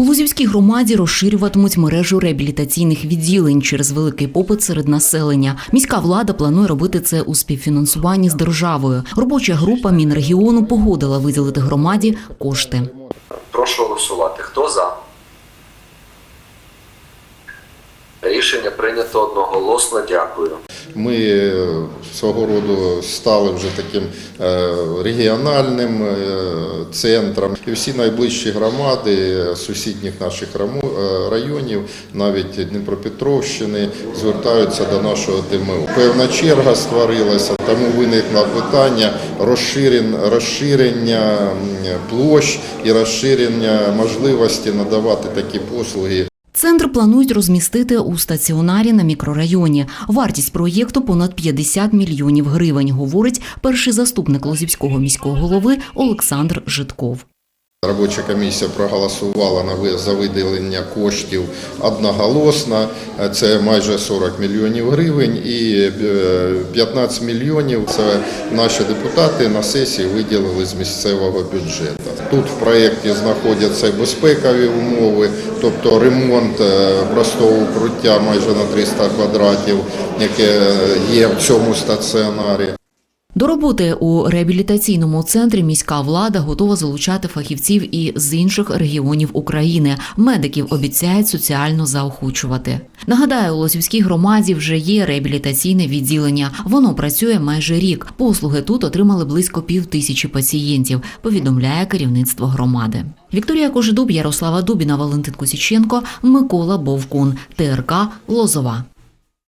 У Лузівській громаді розширюватимуть мережу реабілітаційних відділень через великий попит серед населення. Міська влада планує робити це у співфінансуванні з державою. Робоча група Мінрегіону погодила виділити громаді кошти. Прошу голосувати. Хто за? Рішення прийнято одноголосно. Дякую. Ми е, свого роду стали вже таким е, регіональним е, центром. І всі найближчі громади сусідніх наших районів, навіть Дніпропетровщини, звертаються до нашого ДМУ. Певна черга створилася, тому виникло питання розширен- розширення площ і розширення можливості надавати такі послуги Центр планують розмістити у стаціонарі на мікрорайоні. Вартість проєкту понад 50 мільйонів гривень, говорить перший заступник Лозівського міського голови Олександр Житков. Робоча комісія проголосувала за виділення коштів одноголосно. Це майже 40 мільйонів гривень і е, 15 мільйонів це наші депутати на сесії виділили з місцевого бюджету. Тут в проєкті знаходяться безпекові умови, тобто ремонт е, простого укриття майже на 300 квадратів, яке є в цьому стаціонарі. До роботи у реабілітаційному центрі міська влада готова залучати фахівців і з інших регіонів України. Медиків обіцяють соціально заохочувати. Нагадаю, у Лозівській громаді вже є реабілітаційне відділення. Воно працює майже рік. Послуги тут отримали близько пів тисячі пацієнтів. Повідомляє керівництво громади. Вікторія Кожедуб, Ярослава Дубіна, Валентин Косіченко, Микола Бовкун, ТРК Лозова.